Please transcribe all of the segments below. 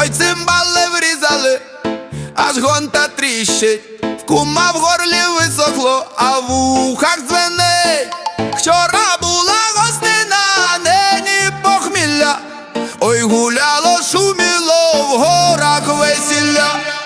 Ой, цимбали врізали, аж гонта тріщить, в кума в горлі висохло, а в ухах дзвенить. Вчора була гостина, нині похмілля, ой гуляло, шуміло в горах весілля.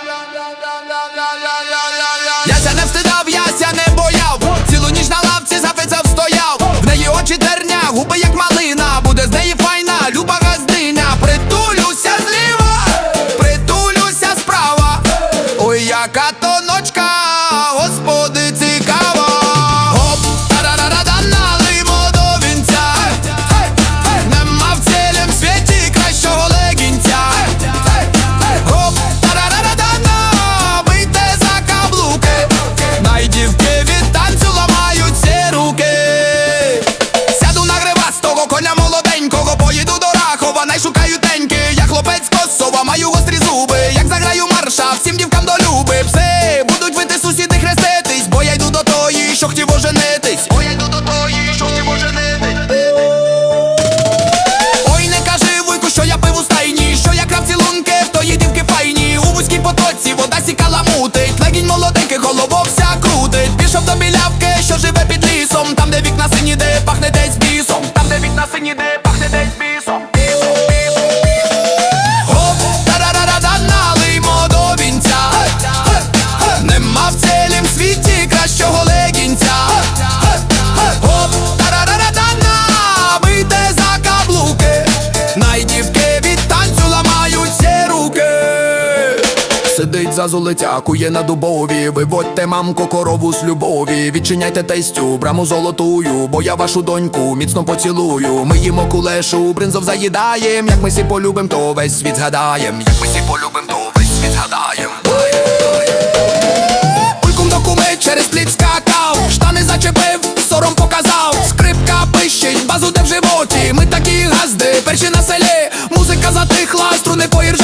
I seen you there сидить за золетя, кує на дубові, виводьте мамку корову з любові, відчиняйте тестю, браму золотую, бо я вашу доньку міцно поцілую. Ми їмо кулешу, бринзов заїдаєм, як ми сі полюбим, то весь світ згадаєм. Як ми сі полюбим, то весь світ згадаєм. Пульком до куми через пліт скакав, штани зачепив, сором показав, скрипка пищить, базу де в животі. Ми такі газди, перші на селі, музика затихла, струни поіржа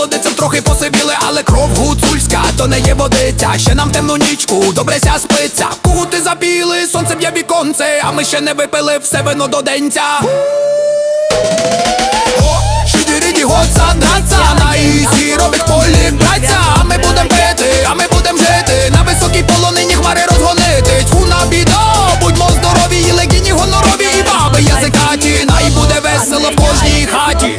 молодицям трохи посивіли, але кров гуцульська, то не є водиця. Ще нам темну нічку, добреся спиться. Кугути забіли, сонце б'є віконце, а ми ще не випили все вино до денця. Шидіріді гоца, наца, на ізі робить полі праця, а ми будем пити, а ми будем жити. На високій полонині хмари розгонити. Тьфу на біда, будьмо здорові, і легіні гонорові, і баби язикаті, най буде весело в кожній хаті.